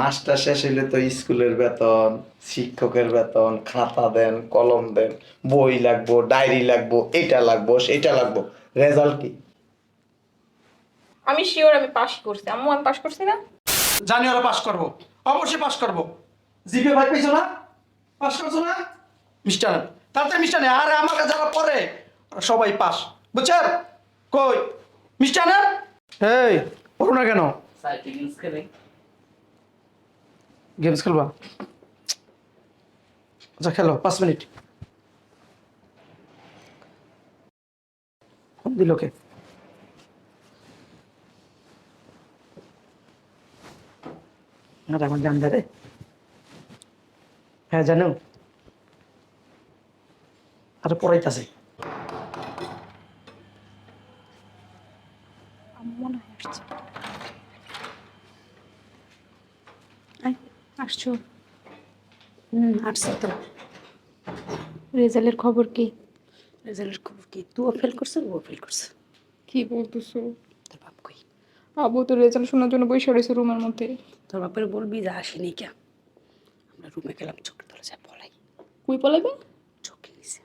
Master শেষ হইলে তো স্কুলের বেতন শিক্ষকের বেতন খাতা দেন কলম দেন বই লাগবো ডায়েরি লাগবো এটা লাগবো সেটা লাগবো। রেজাল্ট কি? আমি শিওর আমি পাস করছি। আম্মু আমি পাস করছি না? জানি ওরা পাস করব। অবশ্যই পাস করব। জিপে ভাই পেয়েছ না? পাস করছ না? মিস্টার তাড়াতাড়ি মিস্টার নেই। আরে আমার কাছে যারা পড়ে সবাই পাস বুঝছেন? কই? মিস্টার? এই পড়ো না কেন? গেমস খেলবা? আচ্ছা খেলো, পাঁচ মিনিট। ফোন দিল কে? আমার জান হ্যাঁ জানো। আরে, পড়াইতাছে। মনে হয় আসছে। আসছো? হুম আসছে তো। রেজাল্টের খবর কি? রেজাল্টের খবর কি? তুইও ফেল করছ ও ফেল করছে। কি বলতেছো? তোর বাপ কই? আবু তো রেজাল্ট শোনার জন্য বসে রয়েছে রুমের মধ্যে। তোর বাপের বলবি যে আসেনি কে আমরা রুমে গেলাম চোখের তলে যায় পলাই। কই পলাইবে? চোখে নিছে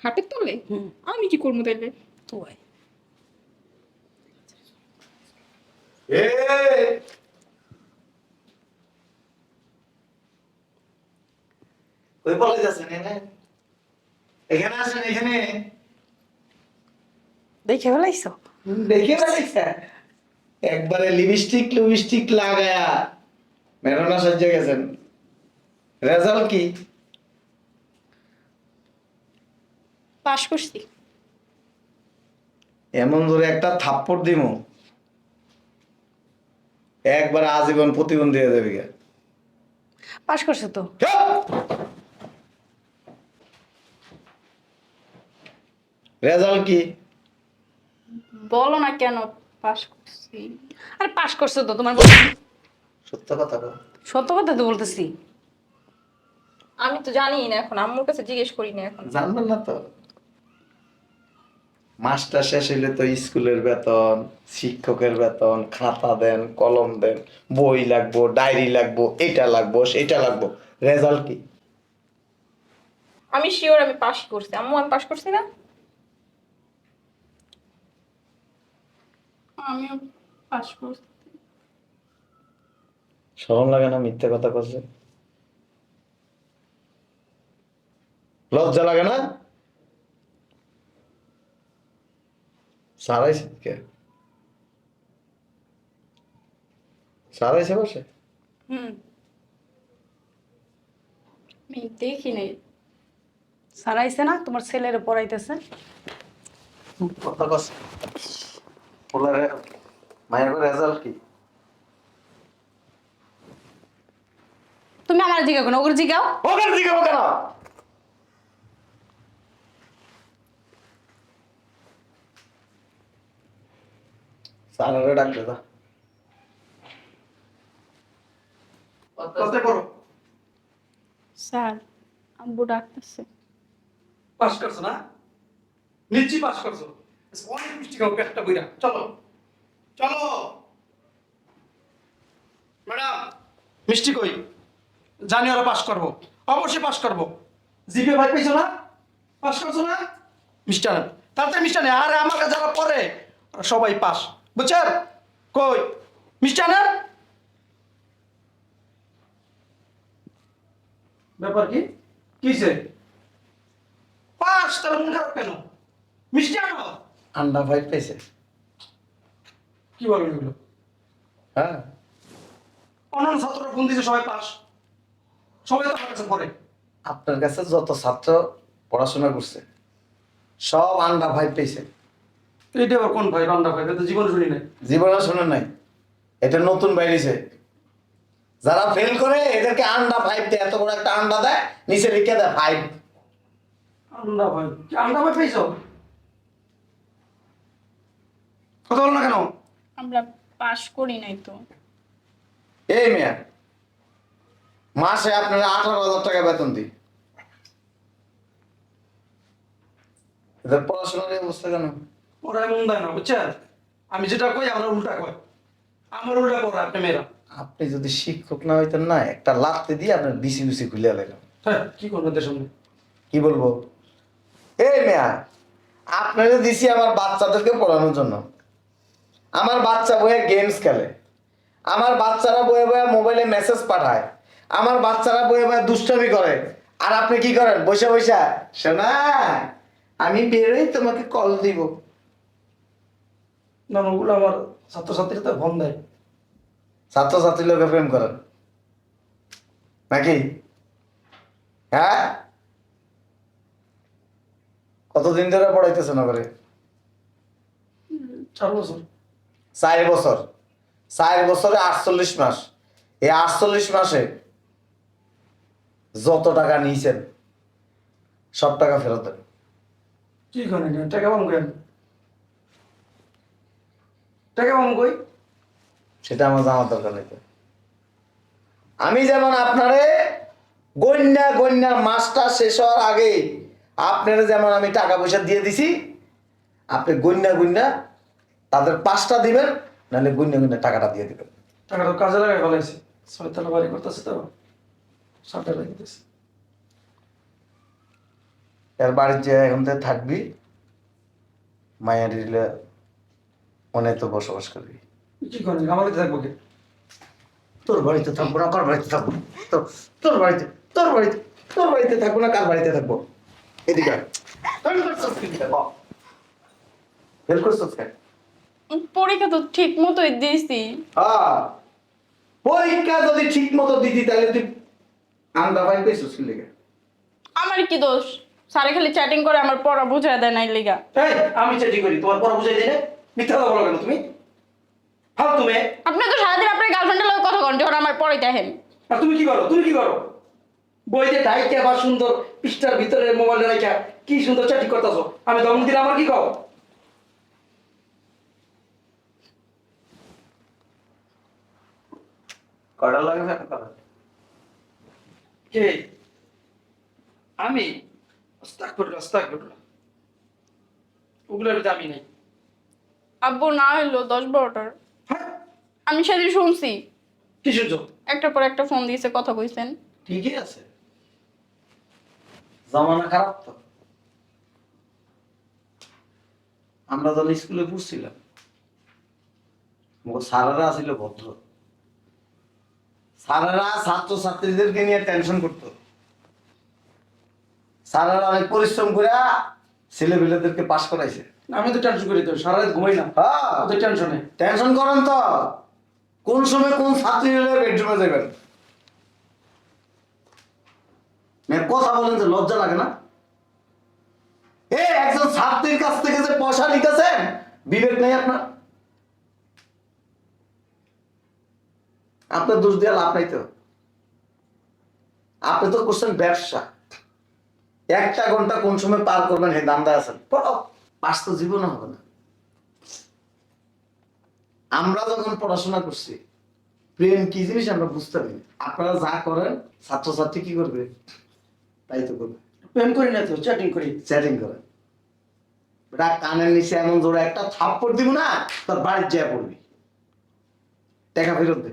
খাটের তলে? হুম। আমি কি করব তাইলে? তো এখানে এখানে আসেন এখানে। দেখে ফেলাইছ? দেখে একবারে লিপস্টিক লিপস্টিক লাগায়া মেরোনা সহ্য গেছেন। রেজাল্ট কি? পাস করছি। এমন ধরে একটা থাপ্পড় দিমু। একবার আজীবন প্রতিবন্ধী হয়ে যাবে। পাস করছে তো? রেজাল্ট কি? বলো না কেন পাস করছি। আরে পাস করছে তো তোমার বল- সত্য কথা কও। সত্য কথা তো বলতেছি। আমি তো জানি না এখন আম্মুর কাছে জিজ্ঞেস করি না এখন। জানবেন না তো। মাস্টার শেষ হইলে তো স্কুলের বেতন শিক্ষকের বেতন খাতা দেন কলম দেন বই লাগবো ডায়েরি লাগবো এটা লাগবো সেটা লাগবো। রেজাল্ট কি? আমি শিওর আমি পাস করছি। আম্মু আমি পাস করছি না? আমিও পাস করছি। শরম লাগে না মিথ্যে কথা করছে লজ্জা লাগে না? সারাইছে কে? সারাইছে বসে? হুম। দেখি নাই। সারাইছে না তোমার ছেলের পড়াইতেছে। কথা কস। বলার মায়ের রেজাল্ট কি? তুমি আমার জিজ্ঞাসা করো ওগুলো জিজ্ঞাও ওখানে দিকে কেন? স্যারের ডাক দে কত করো স্যার আব্বু ডাকতেছে। পাস করছ না? নিশ্চয়ই পাস করছ। অনেক মিষ্টি খাও পেটটা বইরা চলো চলো ম্যাডাম মিষ্টি কই জানি ওরা পাস করব। অবশ্যই করব। জিপে ভাই পেয়েছ না? করছ না? তাড়াতাড়ি আরে আমার কাছে যারা পড়ে সবাই পাস বুঝছেন কই? মিস্টার ব্যাপার কি? কিসে পাস তার মন খারাপ কেন? মিষ্টি আনো আন্ডা ফাইভ পাইছে কি বলবেন এগুলো? হ্যাঁ। অন্যান্য ছাত্ররা ফোন দিয়েছে সবাই পাস? সবাই তো আমার কাছে পড়ে। আপনার কাছে যত ছাত্র পড়াশোনা করছে সব আন্ডা এইটা আবার কোন ভাই রান্না ভাই তো জীবনে শুনি নাই। জীবনে শোনেন নাই। এটা নতুন বাইরেছে যারা ফেল করে এদেরকে আন্ডা ফাইভ দেয়। এত বড় একটা আন্ডা দেয় নিচে লিখে দেয় ফাইভ আন্ডা ভাই আন্ডা ভাই পেয়েছ? কথা বল না কেন? আমরা পাস করি নাই তো। এই মেয়া মাসে আপনারা আঠারো হাজার টাকা বেতন দিই। এদের পড়াশোনার এই অবস্থা কেন? ওরা মন দেয় না বুঝছেন? আমি যেটা কই আমরা উল্টা কই আমার উল্টা করে আপনি মেয়েরা। আপনি যদি শিক্ষক না হইতেন না একটা লাত্তি দিয়ে আপনার বিসি বিসি খুলে লাগলাম হ্যাঁ কি করবেন দেশের সামনে কি বলব? এই মেয়া আপনারে দিছি আমার বাচ্চাদেরকে পড়ানোর জন্য। আমার বাচ্চা বয়ে গেমস খেলে। আমার বাচ্চারা বয়ে বয়ে মোবাইলে মেসেজ পাঠায়। আমার বাচ্চারা বয়ে বয়ে দুষ্টামি করে। আর আপনি কি করেন? বসে বসে শোনা আমি বেরোই তোমাকে কল দিব। না ওগুলো আমার ছাত্রছাত্রীরা তো ফোন দেয় ছাত্রছাত্রী লোকে প্রেম করেন নাকি? হ্যাঁ? কতদিন ধরে পড়াইতেছে না করে চার বছর। চার বছর। চার বছরে আটচল্লিশ মাস। এই আটচল্লিশ মাসে যত টাকা নিয়েছেন সব টাকা ফেরত দেন। কি করেন? টাকা পাম কই টাকা পাম কই? সেটা আমার জানার দরকার নেই। আমি যেমন আপনারে গন্যা গন্যা মাসটা শেষ হওয়ার আগে আপনারা যেমন আমি টাকা পয়সা দিয়ে দিছি আপনি গন্যা গন্যা তাদের পাঁচটা দিবেন নাহলে গন্যা গন্যা টাকাটা দিয়ে দিবেন। টাকা তো কাজে লাগাই ফেলাইছি। ছয়তলা বাড়ি করতেছে তো সাতটা লাগিতেছে এর বাড়ির যে এখন থেকে থাকবি মায়ের মনে তো বসবাস করবি। কি করেন আমার থাকব কে? তোর বাড়িতে থাকব না কার বাড়িতে থাকব? তোর তোর বাড়িতে তোর বাড়িতে তোর বাড়িতে থাকব না কার বাড়িতে থাকব? এদিকে করছিস কেন? পরীক্ষা তো ঠিক মতোই দিয়েছি। হ্যাঁ। পরীক্ষা যদি ঠিক মতো দিতি তাহলে তুই আন্দা পাই পেয়েছিস কি লেগে? আমার কি দোষ? সারে খালি চ্যাটিং করে আমার পড়া বুঝায় দেয় নাই লিগা। এই আমি চেটি করি তোমার পড়া বুঝাই দিলে মিথ্যা কথা বলো কেন তুমি? ফালতু মেয়ে। আপনি তো সারাদিন আপনার গার্লফ্রেন্ডের লোক কথা কন যখন আমার পড়াইতে হেন আর তুমি কি করো? তুমি কি করো? বইতে ডাইকে বা সুন্দর পৃষ্ঠার ভিতরে মোবাইল রাখা কি সুন্দর চাটি করতেছো? আমি দমন দিলে আমার কি কও? কথা কে? আমি? ওগুলোর নাই। আব্বু না হইল দশ বারোটার। হ্যাঁ? আমি সেদিন শুনছি। কি শুনছো একটা পর একটা ফোন দিয়েছে কথা কইছেন। ঠিকই আছে। জামানা খারাপ তো। আমরা যখন স্কুলে পড়ছিলাম স্যারেরা ছিল ভদ্র। স্যারেরা ছাত্র ছাত্রীদেরকে নিয়ে টেনশন করতো। স্যারেরা অনেক পরিশ্রম করে ছেলে পেলেদেরকে পাশ করাইছে। আমি তো টেনশন করি তো সারা রাত ঘুমাই না। হ্যাঁ। ওদের টেনশনে টেনশন করেন তো। কোন সময় কোন ছাত্রী হলে বেডরুমে যাবেন? কথা বলেন যে লজ্জা লাগে না? এ একজন ছাত্রীর কাছ থেকে যে পয়সা নিতেছেন বিবেক নেই আপনার? আপনার দোষ দিয়ে লাভ নাই তো। আপনি তো করছেন ব্যবসা। একটা ঘণ্টা কোন সময় পার করবেন হে দান্দা আছেন। পাস তো জীবনে হবে না। আমরা যখন পড়াশোনা করছি প্রেম কি জিনিস আমরা বুঝতে পারি আপনারা যা করেন ছাত্রছাত্রী কি করবে? তাই তো করবে। প্রেম করি না তো চ্যাটিং করি। চ্যাটিং করে। বেটা কানের নিচে এমন জোরে একটা থাপ্পড় দিব না তার বাড়ির যা পড়বি। টাকা ফেরত দে।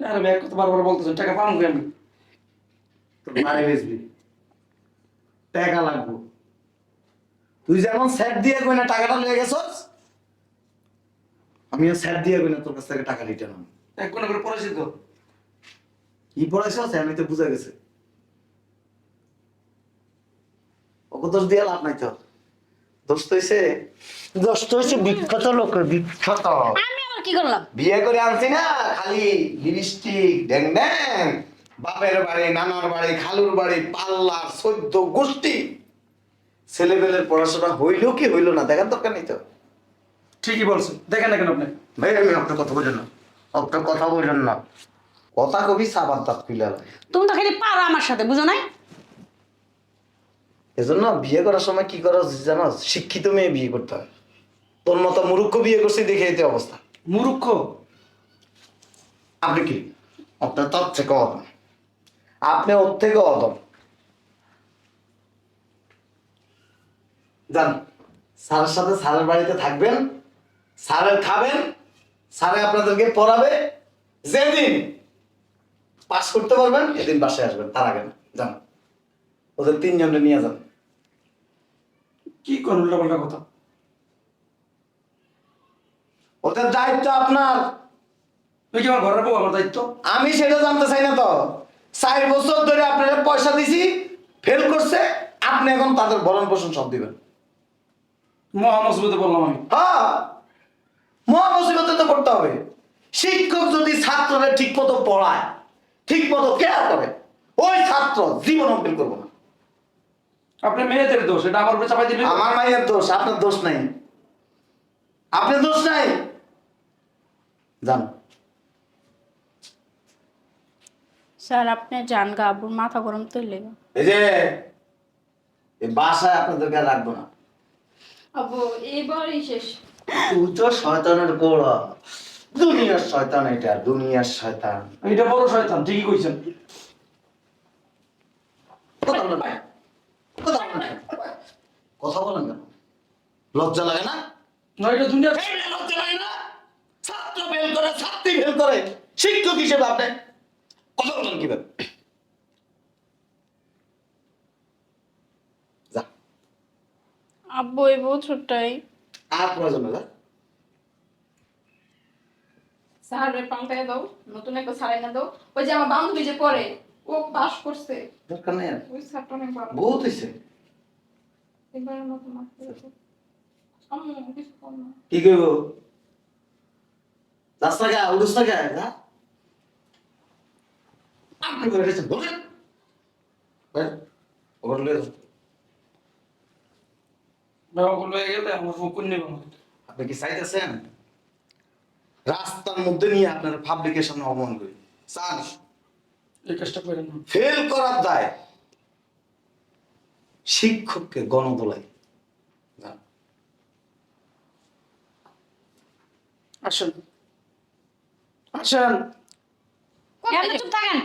বারবার বলতেছেন টাকা পাবো তোর বাড়ি বেচবি। টাকা লাগবো। তুই যেমন স্যাট দিয়ে কই না টাকাটা লেগে গেছস আমিও স্যাট দিয়ে কই না তোর কাছ থেকে টাকা এক করে পড়েছি তো। কি পড়াইছস আমি তো বুঝা গেছে। ওকে দোষ দিয়ে লাভ নাই তো। দোষ তো হইছে দোষ তো হইছে বিখ্যাত লোকের বিখ্যাত। আমি আবার কি করলাম? বিয়ে করে আনছি না খালি লিপস্টিক ড্যাং ড্যাং বাপের বাড়ি নানার বাড়ি খালুর বাড়ি পাল্লা সদ্য গোষ্ঠী। ছেলেবেলের পড়াশোনা হইল কি হইল না দেখার দরকার নেই তো। ঠিকই বলছেন দেখেন না কেন আপনি? ভাই আমি আপনার কথা বলছেন না। আপনার কথা বলছেন না। কথা কবি সাবান তাত খুলে তুমি তো খালি পারো আমার সাথে বুঝো নাই? এজন্য বিয়ে করার সময় কি করা জানো? শিক্ষিত মেয়ে বিয়ে করতে হয়। তোর মতো মুরুক্ষ বিয়ে করছি দেখে এতে অবস্থা। মুরুক্ষ আপনি কি? আপনার তার থেকে অদম আপনি ওর থেকে অদম যান স্যারের সাথে স্যারের বাড়িতে থাকবেন স্যারের খাবেন স্যারে আপনাদেরকে পড়াবে যেদিন পাস করতে পারবেন এদিন বাসায় আসবেন তার আগে। যান ওদের তিনজনকে নিয়ে যান। কি পাল্টা কথা? ওদের দায়িত্ব আপনার। তুই কি আমার ঘরের বউ আমার দায়িত্ব। আমি সেটা জানতে চাই না তো। চার বছর ধরে আপনারা পয়সা দিছি ফেল করছে আপনি এখন তাদের ভরণ পোষণ সব দিবেন। মহা মসজিদে বললাম আমি। হ্যাঁ মহা মুসিবতে তো করতে হবে। শিক্ষক যদি ছাত্ররা ঠিক মতো পড়ায় ঠিক মতো কেয়ার করে ওই ছাত্র জীবন অর্জন করব না। আপনি মেয়েদের দোষ এটা আমার উপরে চাপাই দিলে আমার মায়ের দোষ আপনার দোষ নাই। আপনার দোষ নাই। জান স্যার আপনি যান গা আব্বুর মাথা গরম তুললে এই যে এই বাসায় আপনাদেরকে আর রাখব না। আব্বু এইবারই শেষ। তুই তো শয়তানের গোড়া। দুনিয়ার শয়তান এটা দুনিয়ার শয়তান। এটা বড় শয়তান ঠিকই কইছেন। কথা বলেন কথা বলেন কথা বলেন কেন? লজ্জা লাগে না? না এটা দুনিয়া এই মেয়ে লজ্জা লাগে না ছাত্র ফেল করে ছাত্রী ফেল করে শিক্ষক হিসেবে আপনি কথা বলেন কীভাবে? আব্বু এই বছরটাই। আর প্রয়োজন স্যারের পাল্টায় দাও নতুন একটা স্যার এনে দাও। ওই যে আমার বান্ধবী যে পড়ে ও পাস করছে। দরকার নেই ওই স্যারটা অনেক ভালো। বহুত মতো মাফ আম্মু কিছু কম না। কি করব না? গা যা আপনি বেড়েছেন বলেন ওগুলো কি চাইতেছেন? রাস্তার মধ্যে নিয়ে আপনার পাবলিকের সামনে অপমান করি। চান? এই কাজটা করেন ফেল করার দায়। শিক্ষককে গণদোলাই যান। আসেন আসেন আপনি চুপ থাকেন?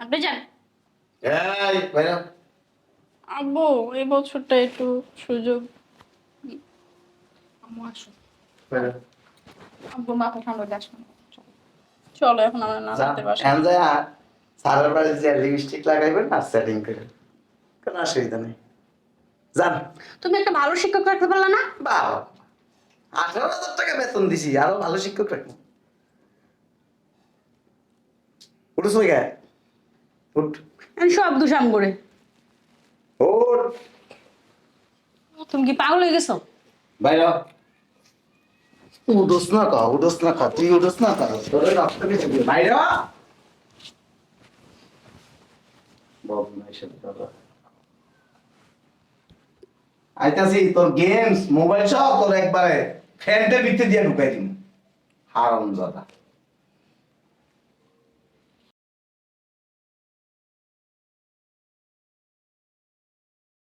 আপনি যান। এই ভাইরা আব্বু এই বছরটা একটু সুযোগ আম্মু আসো। আব্বু মাথা ঠান্ডা দিয়ে চলো এখন আমরা না যেতে পারছি এখন যায় আর স্যারের বাড়ি যে লিপস্টিক লাগাইবেন আর সেটিং করে। কোনো অসুবিধা নেই। যান। তুমি একটা ভালো শিক্ষক রাখতে পারলে না? বাবা আঠারো হাজার টাকা বেতন দিছি আরও ভালো শিক্ষক রাখব। ওই গায়ে উঠ। আমি সব দুষাম করে। উঠ। তুমি কি পাগল হয়ে গেছো? বাইরে। উঠোস না কা উঠোস না কা তুই উঠোস না কা তোরে বেশি দিয়ে বাইরে। আইতাছি তোর গেমস মোবাইল সব তোর একবারে ফ্যানটা ভিতরে দিয়ে ঢুকাই দিন হারাম দাদা